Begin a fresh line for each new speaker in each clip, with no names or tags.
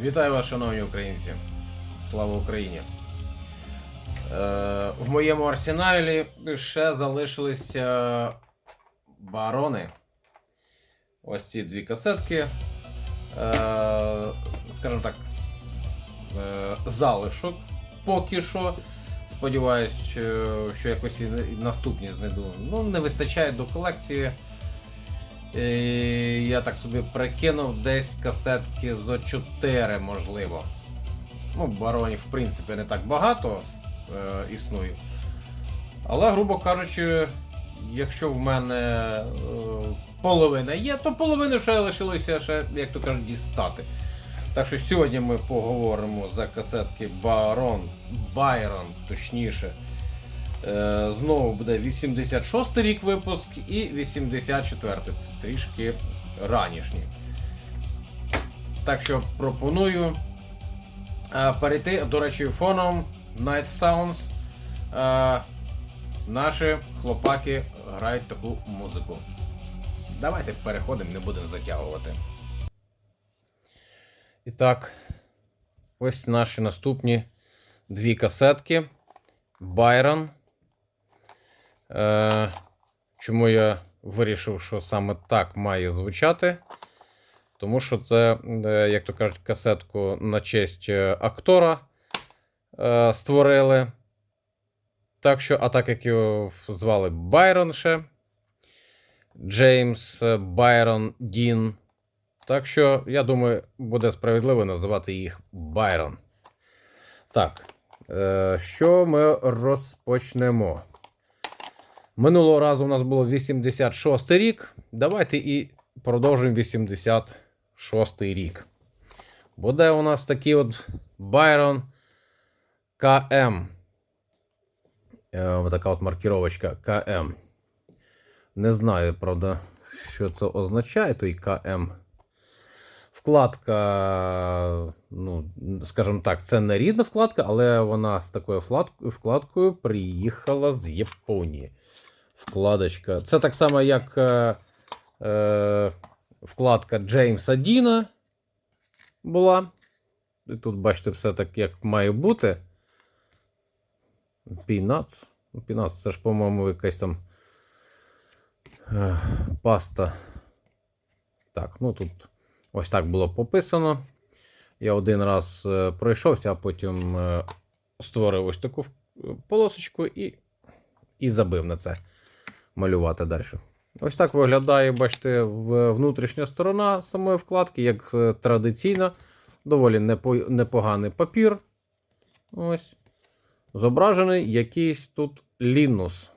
Вітаю вас, шановні українці. Слава Україні. Е, в моєму арсеналі ще залишилися барони. Ось ці дві касетки. Е, скажімо так, е, залишок поки що. Сподіваюсь, що якось і наступні знайду. Ну, не вистачає до колекції. І я так собі прикинув десь касетки зо 4, можливо. Ну, баронів, в принципі, не так багато е, існує. Але, грубо кажучи, якщо в мене е, половина є, то половину ще лишилося, ще, як то кажуть, дістати. Так що сьогодні ми поговоримо за касетки Барон, Байрон, точніше. Е, Знову буде 86 рік випуск і 84 трішки ранішній. Так що пропоную е, перейти, до речі, фоном Night Sounds. Е, Наші хлопаки грають таку музику. Давайте переходимо, не будемо затягувати. І так, ось наші наступні дві касетки. Байрон. Е, чому я вирішив, що саме так має звучати? Тому що це, е, як то кажуть, касетку на честь е, актора е, створили. Так що, а так як його звали Байрон ще, Джеймс е, Байрон Дін. Так що, я думаю, буде справедливо називати їх Байрон. Так. Е, Що ми розпочнемо? Минулого разу у нас було 86 рік. Давайте і продовжуємо 86 рік. Буде у нас такий от Byron КМ. Е, така от маркіровочка КМ. Не знаю, правда, що це означає, той КМ. Вкладка, ну, скажімо так, це не рідна вкладка, але вона з такою вкладкою приїхала з Японії. Вкладочка. Це так само, як е, е, вкладка Джеймса Діна була. І тут, бачите, все так, як має бути. Peanuts. Ну, Peanuts, це ж, по-моєму, якась там е, паста. Так, ну тут. Ось так було пописано. Я один раз е, пройшовся, а потім е, створив ось таку полосочку і, і забив на це малювати далі. Ось так виглядає, бачите, внутрішня сторона самої вкладки, як е, традиційно. Доволі непоганий папір. Ось. Зображений якийсь тут Linus.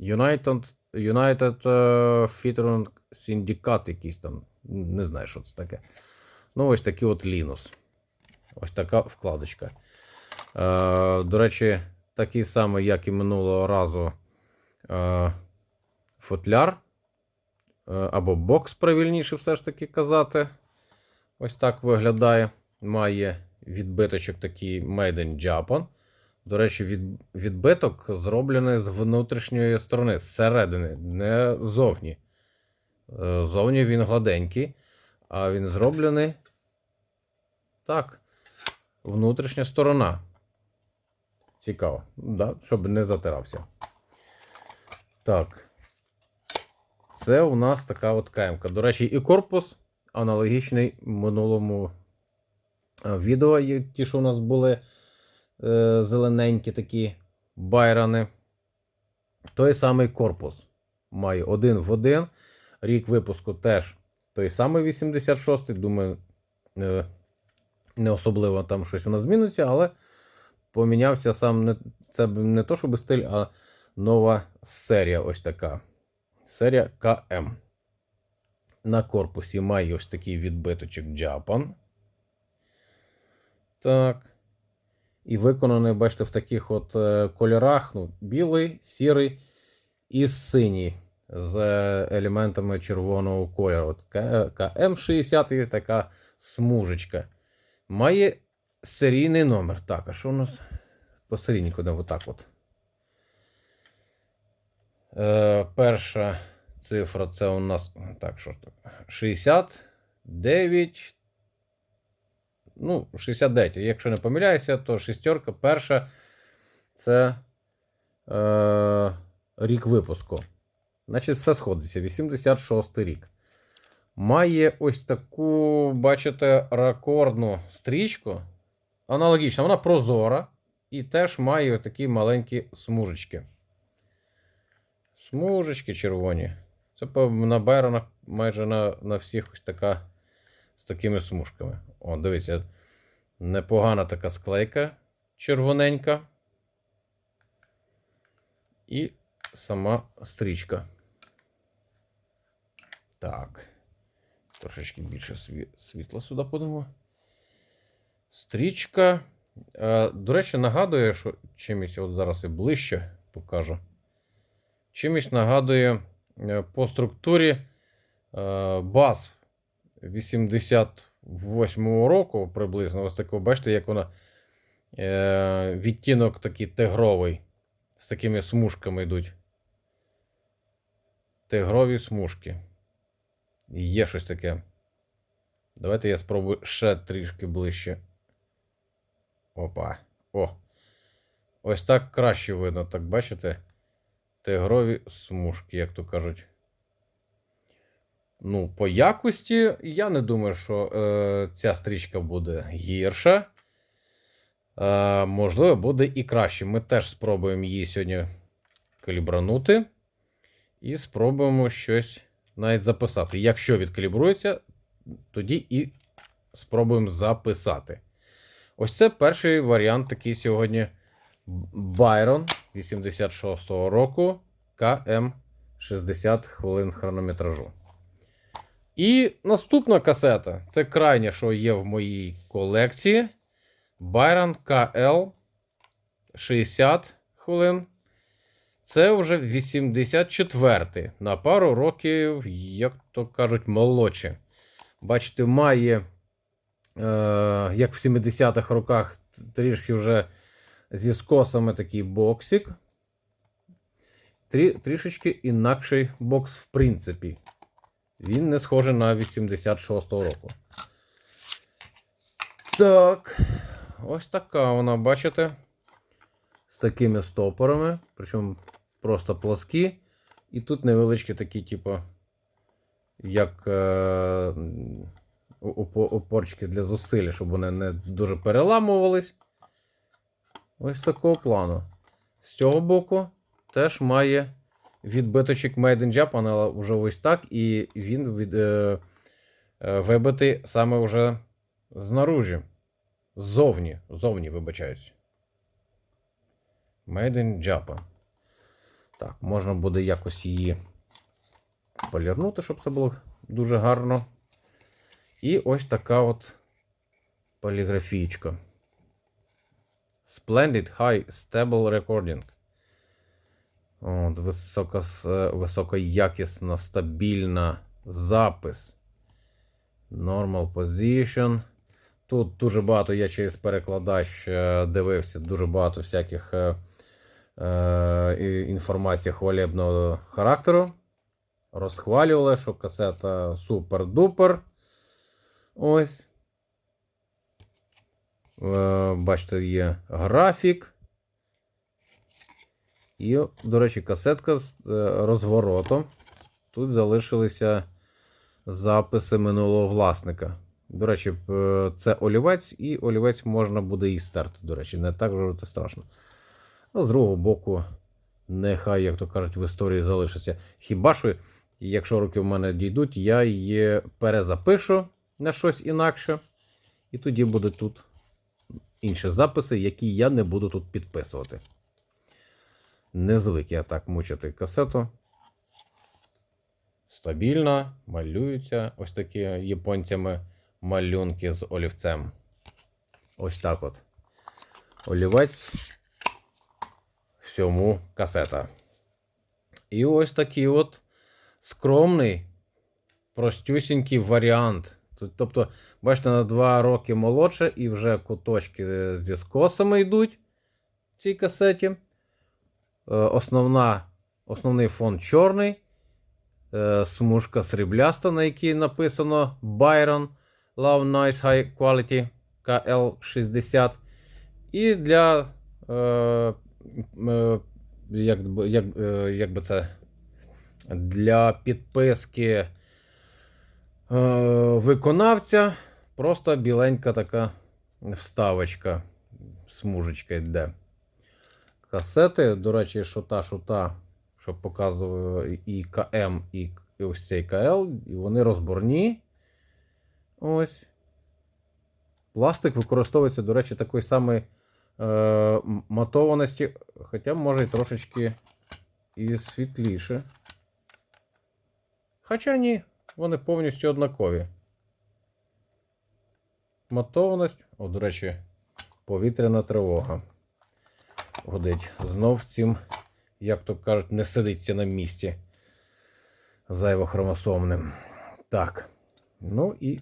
United, United е, Featuring Syndicate якийсь там. Не знаю, що це таке. Ну, ось такий от Linus. Ось така вкладочка. Е, до речі, такий самий, як і минулого разу, футляр. Е, або бокс, правильніше все ж таки казати. Ось так виглядає. Має відбиточок такий Made in Japan. До речі, від, відбиток зроблений з внутрішньої сторони, зсередини, не ззовні. Е, Зовні він гладенький, а він зроблений так. Внутрішня сторона. Цікаво, да? щоб не затирався. Так. Це у нас така от каємка. До речі, і корпус аналогічний минулому е, відео. Ті, що у нас були е, зелененькі такі байрани. Той самий корпус. Має один в один. Рік випуску теж той самий 86-й. Думаю, е, не особливо там щось у нас зміниться, але помінявся сам не, це не то, щоб стиль, а нова серія ось така. Серія КМ. На корпусі має ось такий відбиточок Japan. Так. І виконаний, бачите, в таких от е, кольорах: ну, білий, сірий і синій з е, елементами червоного кольору. От КМ60 є така смужечка. Має серійний номер. Так, а що у нас по серійнику? Не отак от. Е, перша цифра це у нас. Так, що так? 69 ну, 69. Якщо не помиляюся, то шістерка перша це е, рік випуску. Значить, все сходиться. 86 рік. Має ось таку, бачите, рекордну стрічку. Аналогічна, вона прозора і теж має такі маленькі смужечки. Смужечки червоні. Це на Байронах майже на, на всіх ось така з такими смужками. О, дивіться, непогана така склейка червоненька. І сама стрічка. Так. Трошечки більше світла сюди подамо. Стрічка. Е, до речі, нагадує, що чимось, от зараз і ближче покажу. Чимось нагадує е, по структурі е, баз 88-го року приблизно. Ось такого, бачите, як вона е, відтінок такий тигровий. З такими смужками йдуть. Тигрові смужки. Є щось таке. Давайте я спробую ще трішки ближче. Опа. О. Ось так краще видно, так бачите? Тигрові смужки, як то кажуть. Ну, по якості, я не думаю, що е, ця стрічка буде гірша. Е, можливо, буде і краще. Ми теж спробуємо її сьогодні калібранути. І спробуємо щось навіть записати. Якщо відкалібрується, тоді і спробуємо записати. Ось це перший варіант такий сьогодні. Byron 86-го року КМ 60 хвилин хронометражу. І наступна касета це крайня, що є в моїй колекції. Byron KL 60 хвилин. Це вже 84-й. На пару років, як то кажуть, молодші. Бачите, має, е, як в 70-х роках, трішки вже зі скосами такий боксик. Трі, трішечки інакший бокс, в принципі. Він не схожий на 86-го року. Так. Ось така вона, бачите? З такими стопорами. Причому просто плоскі. І тут невеличкі такі, типу, як е, опорчики для зусилля, щоб вони не дуже переламувались. Ось такого плану. З цього боку теж має відбиточок Made in Japan, але вже ось так, і він від, е, е, вибитий саме вже знаружі. Ззовні, ззовні, вибачаюсь. Made in Japan. Так, можна буде якось її полірнути, щоб це було дуже гарно. І ось така от поліграфічка. Splendid High Stable Recording. От, високо, високоякісна, стабільна запис. Normal Position. Тут дуже багато, я через перекладач е, дивився, дуже багато всяких е, е, інформації хвалебного характеру. Розхвалювали, що касета супер-дупер. Ось. Е, Бачите, є графік. І, до речі, касетка з е, розворотом. Тут залишилися записи минулого власника. До речі, е, це олівець, і олівець можна буде і стерти. До речі, не так вже це страшно. А з другого боку, нехай, як то кажуть, в історії залишиться. Хіба що, якщо роки в мене дійдуть, я її перезапишу на щось інакше. І тоді будуть тут інші записи, які я не буду тут підписувати. Не звик я так мучити касету. Стабільно, малюються ось такі японцями малюнки з олівцем. Ось так от. Олівець всьому касета. І ось такий от скромний, простюсінький варіант. Тобто, бачите, на 2 роки молодше, і вже куточки е, зі скосами йдуть в цій касеті. Е, Основна, основний фон чорний. Е, Смужка срібляста, на якій написано Byron Love Nice High Quality KL60. І для. Як, як, як би це. Для підписки виконавця. Просто біленька така вставочка. Смужечка йде. Касети, до речі, що та, що показує і КМ, і і ось цей КЛ, і вони розборні. Ось. Пластик використовується, до речі, такої самої е, матованості, хоча може й трошечки і світліше. Хоча ні, вони повністю однакові. Матованість, о, до речі, повітряна тривога. Годить. Знов цим, як то кажуть, не сидиться на місці зайвохромосомним. Так. Ну і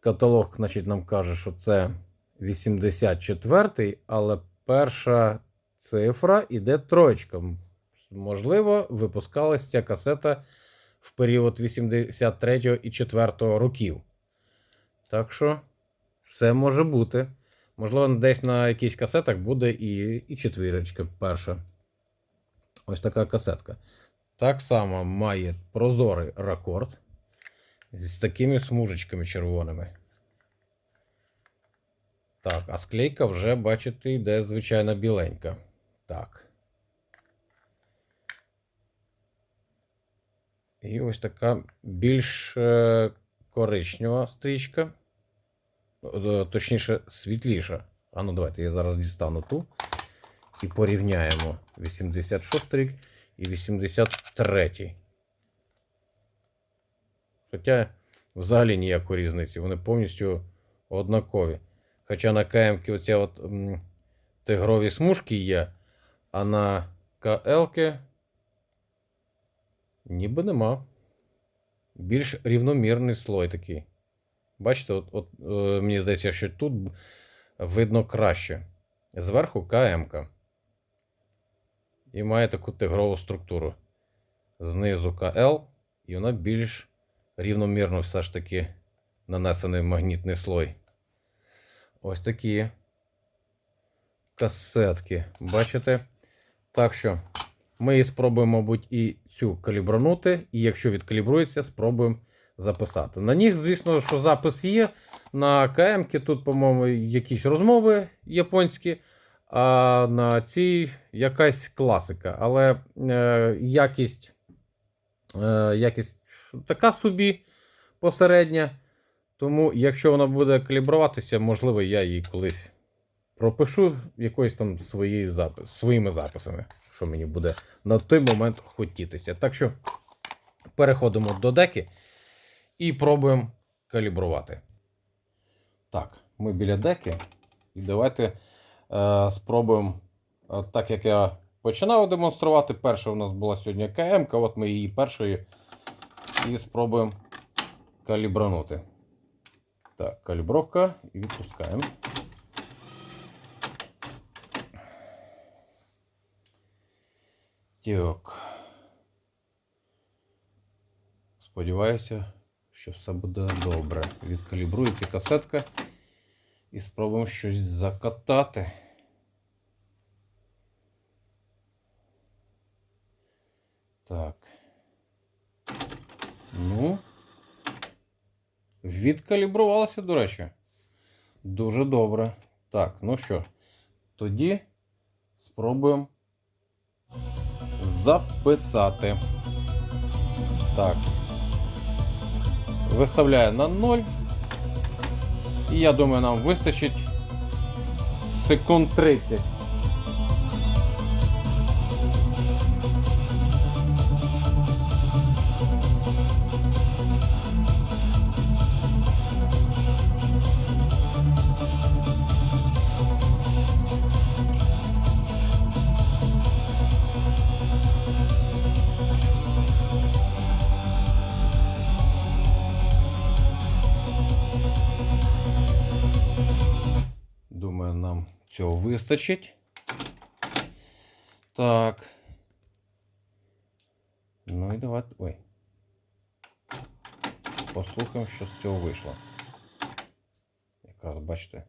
каталог, значить, нам каже, що це 84-й, але перша цифра іде троєчка. Можливо, випускалась ця касета в період 83 і 4 років. Так що, все може бути. Можливо, десь на якихось касетах буде і, і четвірочка перша. Ось така касетка. Так само має прозорий ракорд з такими смужечками червоними. Так, а склейка вже, бачите, йде звичайно біленька. Так. І ось така більш е, коричнева стрічка. Е, Точніше, світліша. А ну давайте я зараз дістану ту і порівняємо 86 рік і 83. Хоча взагалі ніякої різниці, вони повністю однакові. Хоча на КМ оці от тигрові смужки є, а на КЛ ніби нема. Більш рівномірний слой такий. Бачите, от, от е, мені здається, що тут видно краще. Зверху КМ. І має таку тигрову структуру. Знизу КЛ, і вона більш рівномірно все ж таки нанесений магнітний слой. Ось такі касетки. Бачите? Так що ми спробуємо, мабуть, і цю калібранути. І якщо відкалібрується, спробуємо записати. На них, звісно, що запис є. На КМ тут, по-моєму, якісь розмови японські, а на цій якась класика. Але е, якість, е, якість така собі посередня. Тому, якщо вона буде калібруватися, можливо, я її колись пропишу якоюсь там своєю запис, своїми записами, що мені буде на той момент хотітися. Так що переходимо до деки і пробуємо калібрувати. Так, ми біля деки. І давайте е, спробуємо, е, так як я починав демонструвати. Перша у нас була сьогодні КМ, от ми її першою і спробуємо калібранути. Так, калібровка і відпускаємо. Так. Сподіваюся, що все буде добре. Відкалібрується касетка і спробуємо щось закатати. Так. Ну. Відкалібрувалося, до речі. Дуже добре. Так, ну що, тоді спробуємо записати. Так. Виставляю на 0. І я думаю, нам вистачить секунд 30. Вистачить. Так. Ну і давайте. Ой. Послухаємо, що з цього вийшло. якраз, бачите.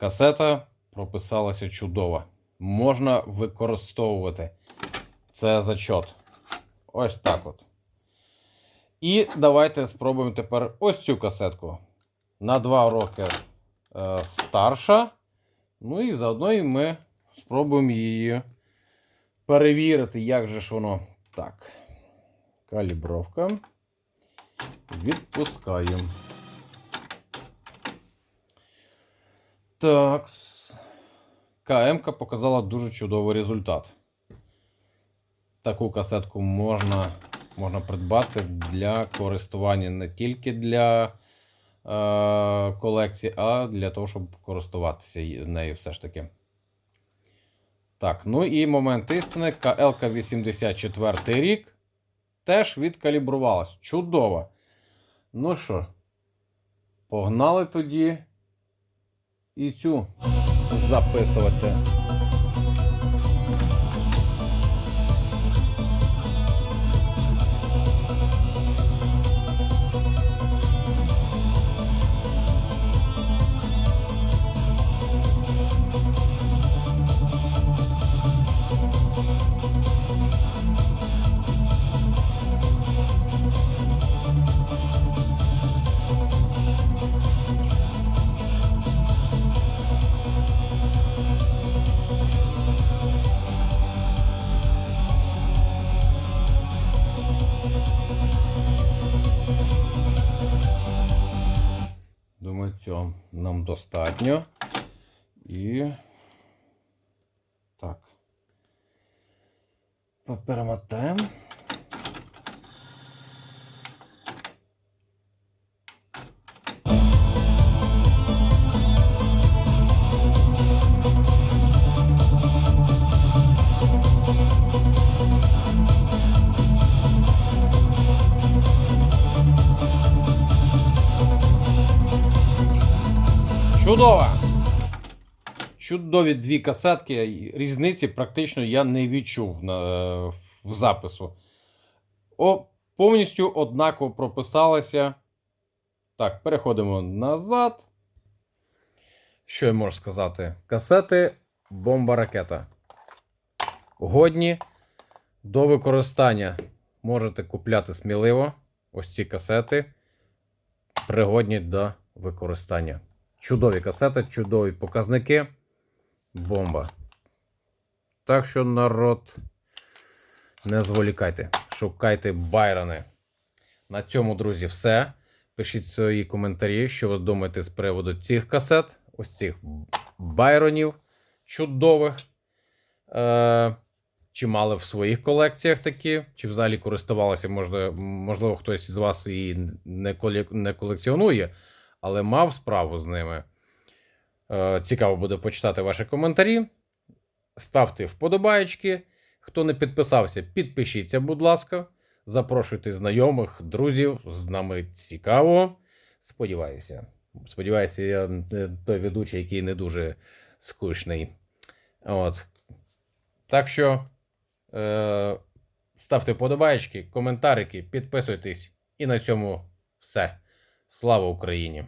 Касета прописалася чудово. Можна використовувати. Це зачот. Ось так от. І давайте спробуємо тепер ось цю касетку. На 2 роки е, старша. Ну і заодно і ми спробуємо її перевірити, як же ж воно. Так. Калібровка. Відпускаємо. Так. КМ показала дуже чудовий результат. Таку касетку можна, можна придбати для користування не тільки для е, колекції, а для того, щоб користуватися нею все ж таки. Так, ну і момент істини. КЛК 84 рік теж відкалібрувалась. Чудово. Ну що, погнали тоді і цю записувати. Достатньо. І. Так. Перемотаємо. Чудово! Чудові дві касетки. Різниці практично я не відчув на, е, в запису. О, повністю однаково прописалося. Так, переходимо назад. Що я можу сказати? Касети бомба ракета. Годні до використання. Можете купляти сміливо. Ось ці касети. Пригодні до використання. Чудові касети, чудові показники. Бомба. Так що, народ, не зволікайте. Шукайте байрони. На цьому, друзі, все. Пишіть свої коментарі, що ви думаєте з приводу цих касет, ось цих байронів чудових. Е, чи мали в своїх колекціях такі, чи взагалі користувалися, можливо, можливо хтось з вас колі, не колекціонує, але мав справу з ними. Е, Цікаво буде почитати ваші коментарі. Ставте вподобаєчки. Хто не підписався, підпишіться, будь ласка. Запрошуйте знайомих, друзів. З нами цікаво. Сподіваюся. Сподіваюся, я той ведучий, який не дуже скучний. От. Так що е, ставте вподобаєчки, коментарики, підписуйтесь. І на цьому все. Слава Україні!